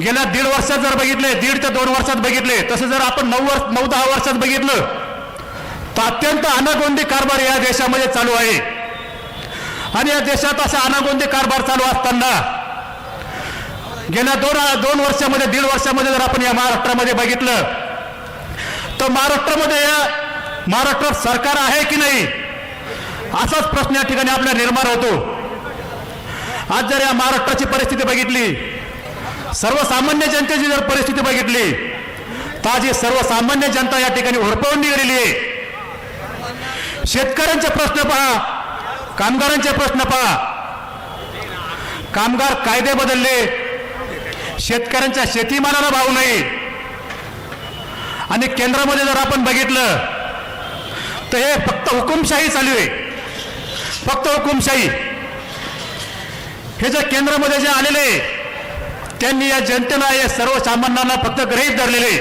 गेल्या दीड वर्षात जर बघितले दीड ते दोन वर्षात बघितले तसं जर आपण नऊ वर्ष नऊ दहा वर्षात बघितलं तर अत्यंत अनागोंदी कारभार या देशामध्ये चालू आहे. आणि या देशात असा अनागोंदी कारभार चालू असताना गेल्या दोन दोन वर्षामध्ये दीड वर्षामध्ये जर आपण या महाराष्ट्रामध्ये बघितलं तर महाराष्ट्रामध्ये या महाराष्ट्रात सरकार आहे की नाही असाच प्रश्न या ठिकाणी आपल्या निर्माण होतो. आज जर या महाराष्ट्राची परिस्थिती बघितली सर्वसामान्य जनतेची जर परिस्थिती बघितली तर जी सर्वसामान्य जनता या ठिकाणी होरपळून निघालेली आहे. शेतकऱ्यांचे प्रश्न पहा कामगारांचे प्रश्न पहा. कामगार कायदे बदलले शेतकऱ्यांच्या शेतीमालाला भाव नाही. आणि केंद्रामध्ये जर आपण बघितलं तर हे फक्त हुकुमशाही चालू आहे. फक्त हुकुमशाही. हे जे केंद्रामध्ये जे आलेले त्यांनी या जनतेला या सर्वसामान्यांना फक्त ग्रहित धरलेले.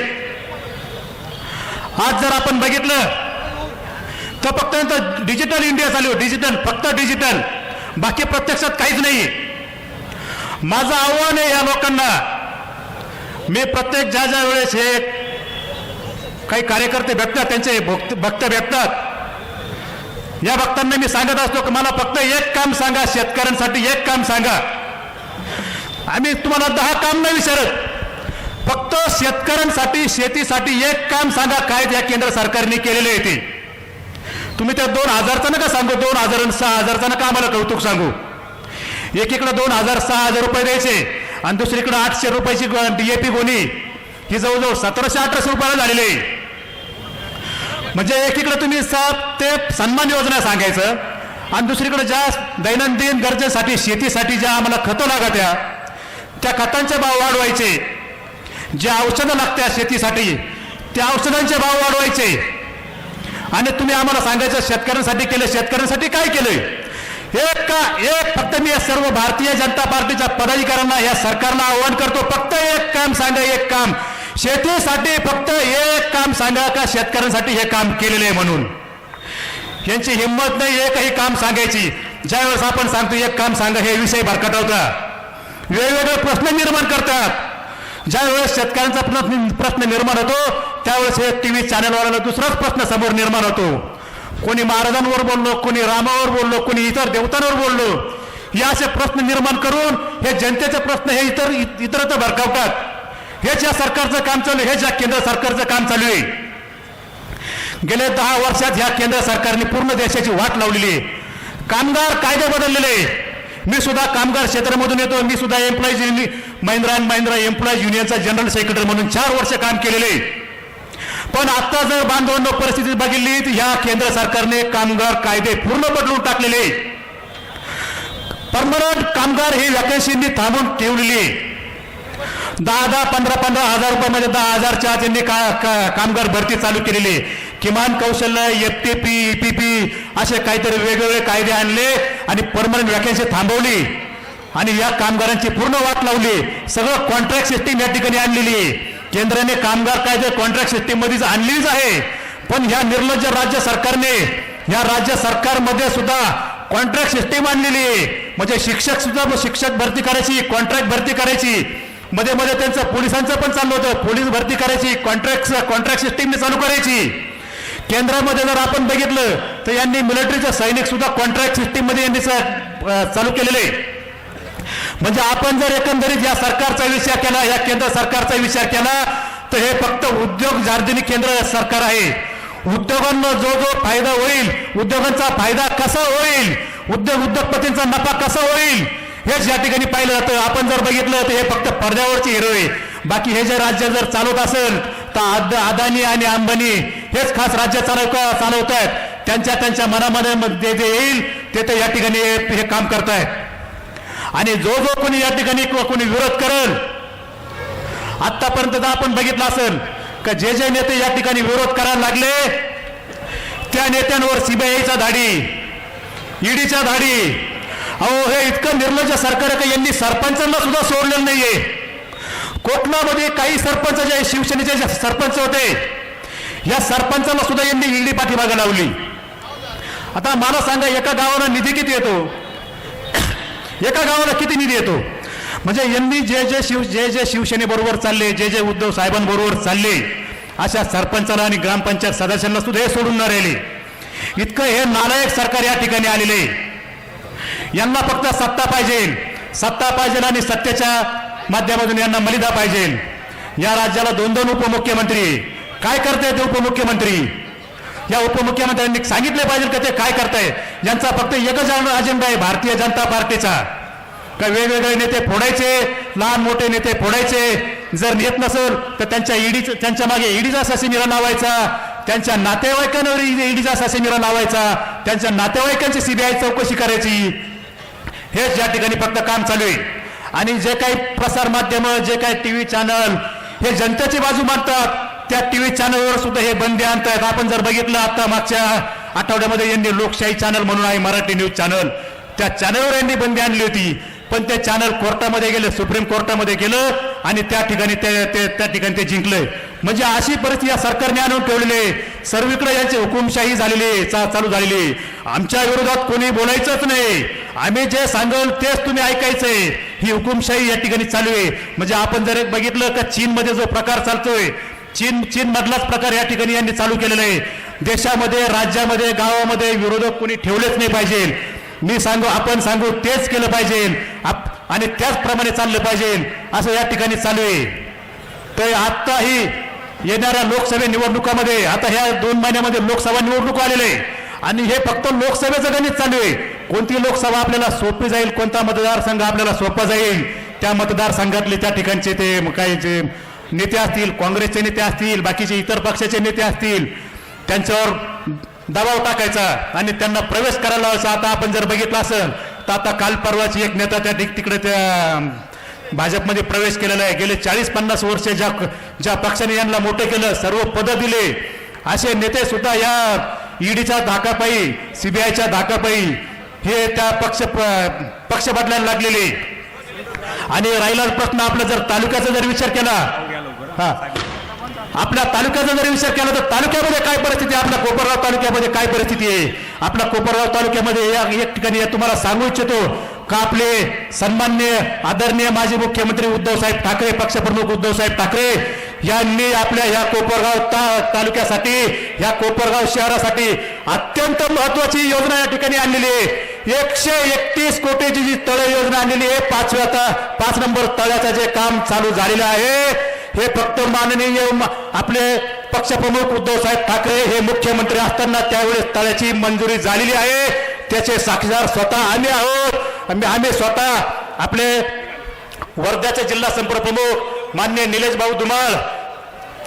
आज जर आपण बघितलं तर फक्त डिजिटल इंडिया चालू डिजिटल फक्त डिजिटल बाकी प्रत्यक्षात काहीच नाही. माझं आव्हान आहे या लोकांना मी प्रत्येक ज्या ज्या वेळेस हे काही कार्यकर्ते भेटतात त्यांचे भक्त भक्त भेटतात. या भक्तांना मी सांगत असतो की मला फक्त एक काम सांगा शेतकऱ्यांसाठी एक काम सांगा. आम्ही तुम्हाला दहा काम नाही विचारत फक्त शेतकऱ्यांसाठी शेतीसाठी एक काम सांगा काय या केंद्र सरकारने केलेले आहे ते. तुम्ही त्या दोन हजारचा नका सांगू दोन हजार आणि सहा हजारचा नका आम्हाला कौतुक सांगू. एकीकडे दोन हजार सहा हजार रुपये द्यायचे आणि दुसरीकडे आठशे रुपयाची डीएपी गोणी. ही जवळजवळ सतराशे अठराशे रुपयाला झालेली आहे. म्हणजे एकीकडे तुम्ही सात ते सन्मान योजना सांगायचं आणि दुसरीकडे ज्या दैनंदिन गरजेसाठी शेतीसाठी ज्या आम्हाला खतं लागत्या त्या खतांचे भाव वाढवायचे. ज्या औषधं लागत्या शेतीसाठी त्या औषधांचे भाव वाढवायचे. आणि तुम्ही आम्हाला सांगायचं शेतकऱ्यांसाठी केलं शेतकऱ्यांसाठी काय केलंय? एक का एक फक्त मी या सर्व भारतीय जनता पार्टीच्या पदाधिकाऱ्यांना या सरकारला आव्हान करतो फक्त एक काम सांगा एक काम. शेतीसाठी फक्त एक काम सांगा का शेतकऱ्यांसाठी हे काम केलेलं आहे म्हणून? यांची हिंमत नाही एकही काम सांगायची. ज्यावेळेस आपण सांगतो एक काम सांगा हे विषय भरकटवतात वेगवेगळे प्रश्न निर्माण करतात. ज्यावेळेस शेतकऱ्यांचा प्रश्न प्रश्न निर्माण होतो त्यावेळेस हे टी व्ही चॅनलवाल्याला दुसराच प्रश्न समोर निर्माण होतो. कोणी महाराजांवर बोललो कोणी रामावर बोललो कोणी इतर देवतांवर बोललो हे असे प्रश्न निर्माण करून हे जनतेचे प्रश्न हे इतर इतरत्र भरकावतात. हेच या सरकारचं काम चालू आहे हेच या केंद्र सरकारचं काम चालू आहे. गेल्या दहा वर्षात ह्या केंद्र सरकारने पूर्ण देशाची वाट लावलेली आहे. कामगार कायदे बदललेले आहे. मी सुद्धा कामगार क्षेत्रामधून येतो. मी सुद्धा employees Mahindra and Mahindra employees युनियनचा general secretary म्हणून चार वर्ष काम केलेले. पण आता जर बांधवण परिस्थिती बघितली तर ह्या केंद्र सरकारने कामगार कायदे पूर्ण बदलून टाकलेले. परमनंट कामगार ही वॅकन्सींनी थांबून ठेवलेली आहे. दहा दहा पंधरा पंधरा हजार रुपयामध्ये दहा हजार चार त्यांनी का, का, कामगार भरती चालू केलेली आहे. किमान कौशल्य F T P E P P असे काहीतरी वेगवेगळे कायदे आणले आणि परमनंट वॅकन्सी थांबवली. आणि या कामगारांची पूर्ण वाट लावली. सगळं कॉन्ट्रॅक्ट सिस्टीम या ठिकाणी आणलेली आहे. केंद्राने कामगार कायदे कॉन्ट्रॅक्ट सिस्टीम मध्येच आणलीच आहे. पण ह्या निर्लज्ज राज्य सरकारने या राज्य सरकारमध्ये सुद्धा कॉन्ट्रॅक्ट सिस्टीम आणलेली आहे. म्हणजे शिक्षक सुद्धा शिक्षक भरती करायची कॉन्ट्रॅक्ट भरती करायची. मध्ये मध्ये त्यांचं पोलिसांचं पण चाललं होतं. पोलीस भरती करायची कॉन्ट्रॅक्ट कॉन्ट्रॅक्ट सिस्टीमने चालू करायची. केंद्रामध्ये जर आपण बघितलं तर यांनी मिलिटरीच्या सैनिक सुद्धा कॉन्ट्रॅक्ट सिस्टीममध्ये यांनी स- चालू केलेले. म्हणजे आपण जर एकंदरीत या सरकारचा विचार केला या केंद्र सरकारचा विचार केला तर हे फक्त उद्योग जार्दिनी केंद्र सरकार आहे. उद्योगांना जो जो फायदा होईल उद्योगांचा फायदा कसा होईल उद्योग उद्योगपतींचा नफा कसा होईल हेच या ठिकाणी पाहिलं जातं. आपण जर बघितलं तर हे फक्त पडद्यावरचे हिरो आहे. बाकी हे जे राज्य जर चालवत असेल तर अद अदानी आणि अंबानी हेच खास राज्य चालव चालवत आहेत त्यांच्या त्यांच्या मनामध्ये मध्ये जे येईल ते ते या ठिकाणी हे हे काम करतायत. आणि जो जो कोणी या ठिकाणी किंवा कोणी विरोध करेल आतापर्यंत आपण बघितलं असेल का जे जे नेते या ठिकाणी विरोध करायला लागले त्या नेत्यांवर सीबीआयचा धाडी ईडीच्या धाडी. अहो हे इतकं निर्लज्ज सरकार का यांनी सरपंचांना सुद्धा सोडलेलं नाहीये. कोकणामध्ये काही सरपंच जे शिवसेनेचे सरपंच होते या सरपंचाला सुद्धा यांनी ईडी पाठीमागे लावली. आता मला सांगा एका गावाला निधी किती येतो? एका गावाला किती निधी येतो? म्हणजे यांनी जे जे शिव जे जे शिवसेनेबरोबर चालले जे जे उद्धव साहेबांबरोबर चालले अशा सरपंचाला आणि ग्रामपंचायत सदस्यांना सुद्धा हे सोडून न राहिले. इतकं हे नालायक सरकार या ठिकाणी आलेले यांना फक्त सत्ता पाहिजे. सत्ता पाहिजे आणि सत्तेच्या माध्यमातून यांना मलिदा पाहिजे. या राज्याला दोन दोन उपमुख्यमंत्री काय करताय ते उपमुख्यमंत्री? या उपमुख्यमंत्र्यांनी सांगितले पाहिजे का ते काय करताय? यांचा फक्त एकच अजेंडा आहे भारतीय जनता पार्टीचा. का वेगवेगळे नेते फोडायचे लहान मोठे नेते फोडायचे. जर नेत नसेल तर त्यांच्या ईडी त्यांच्या मागे ईडीचा ससेमिरा लावायचा. त्यांच्या नातेवाईकांवर ईडीचा ससेमिरा लावायचा. त्यांच्या नातेवाईकांची सीबीआय चौकशी करायची. हेच या ठिकाणी फक्त काम चालू आहे. आणि जे काही प्रसारमाध्यमं जे काही टी व्ही चॅनल हे जनतेची बाजू मानतात त्या टीव्ही चॅनलवर सुद्धा हे बंदी आणतायत. आपण जर बघितलं आता मागच्या आठवड्यामध्ये यांनी लोकशाही चॅनल म्हणून आहे मराठी न्यूज चॅनल त्या चॅनलवर यांनी बंदी आणली होती. पण ते चॅनल कोर्टामध्ये गेलं सुप्रीम कोर्टामध्ये गेलं आणि त्या ठिकाणी ते त्या ठिकाणी ते जिंकलंय म्हणजे अशी परिस्थिती या सरकारने आणून ठेवलेली आहे. सर्वीकडे यांची हुकुमशाही झालेली चा- चालू झालेली आमच्या विरोधात कोणी बोलायचंच नाही. आम्ही जे सांगल तेच तुम्ही ऐकायचंय ही हुकुमशाही या ठिकाणी चालू आहे. म्हणजे आपण जर एक बघितलं का चीनमध्ये जो प्रकार चालतोय चीन चीन मधलाच प्रकार या ठिकाणी यांनी चालू केलेला आहे. देशामध्ये राज्यामध्ये गावामध्ये विरोधक कोणी ठेवलेच नाही पाहिजे. मी सांगू आपण सांगू तेच केलं पाहिजे. आणि त्याचप्रमाणे चाललं पाहिजे. असं या ठिकाणी चालू आहे. तर आत्ताही येणाऱ्या लोकसभा निवडणुकामध्ये आता ह्या दोन महिन्यामध्ये लोकसभा निवडणूक आलेले आहे. आणि हे फक्त लोकसभेचं गणित चालू आहे. कोणती लोकसभा आपल्याला सोपी जाईल कोणता मतदारसंघ आपल्याला सोपा जाईल त्या मतदारसंघातले त्या ठिकाणचे ते म- काही जे नेते असतील काँग्रेसचे नेते असतील बाकीचे इतर पक्षाचे नेते असतील त्यांच्यावर दबाव टाकायचा आणि त्यांना प्रवेश करायला लावायचा. आता आपण जर बघितलं असेल तर आता काल परवाची एक नेता त्या ठिक- तिकडे त्या भाजपमध्ये प्रवेश केलेला आहे. गेले चाळीस पन्नास वर्ष ज्या ज्या पक्षाने यांना मोठं केलं सर्व पदं दिले. असे नेते सुद्धा या ईडीच्या धाकापायी सीबीआयच्या धाकापायी हे त्या पक्ष पक्ष बदलायला लागलेले. आणि राहिला प्रश्न आपला जर तालुक्याचा जर विचार केला हा. आपल्या तालुक्याचा जर विचार केला तर तालुक्यामध्ये काय परिस्थिती आहे? आपल्या कोपरगाव तालुक्यामध्ये काय परिस्थिती आहे? आपल्या कोपरगाव तालुक्यामध्ये या एक ठिकाणी तुम्हाला सांगू इच्छितो का आपले सन्मान्य आदरणीय माजी मुख्यमंत्री उद्धव साहेब ठाकरे पक्षप्रमुख उद्धव साहेब ठाकरे यांनी आपल्या या कोपरगाव ता तालुक्यासाठी या कोपरगाव शहरासाठी अत्यंत महत्वाची योजना या ठिकाणी आणलेली आहे. एकशे एकतीस कोटीची जी तळ योजना आणलेली आहे पाचव्या पाच नंबर तळ्याचं जे काम चालू झालेलं आहे हे फक्त माननीय म- आपले पक्षप्रमुख उद्धव साहेब ठाकरे हे मुख्यमंत्री असताना त्यावेळेस तळ्याची मंजुरी झालेली आहे. त्याचे साक्षीदार स्वतः आम्ही आहोत. आम्ही आम्ही स्वतः आपले वर्ध्याचे जिल्हा संपर्क प्रमुख मान्य निलेश भाऊ धुमाळ.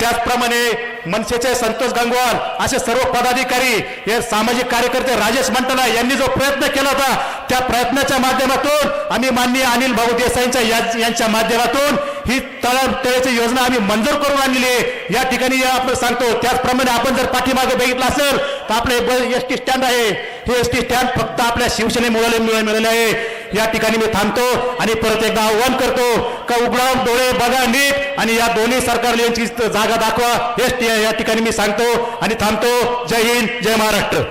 त्याचप्रमाणे मनसेचे संतोष गंगवाल असे सर्व पदाधिकारी हे सामाजिक कार्यकर्ते राजेश मंटला यांनी जो प्रयत्न केला होता त्या प्रयत्नाच्या माध्यमातून आम्ही माननीय अनिल भाऊ देसाईंच्या यांच्या माध्यमातून ही तळ तळ्याची योजना आम्ही मंजूर करून आणलेली आहे. या ठिकाणी आपण सांगतो त्याचप्रमाणे आपण जर पाठीमागे बघितलं असेल तर आपलं एस टी स्टँड आहे. हे एस टी स्टँड फक्त आपल्या शिवसेनेमुळे मिळालेलं आहे. या ठिकाणी मी थांबतो आणि परत एकदा आव्हान करतो का उघडा डोळे बघा नीट आणि या दोन्ही सरकार यांची जागा दाखवा. हेच या ठिकाणी मी सांगतो आणि थांबतो. जय हिंद जय महाराष्ट्र.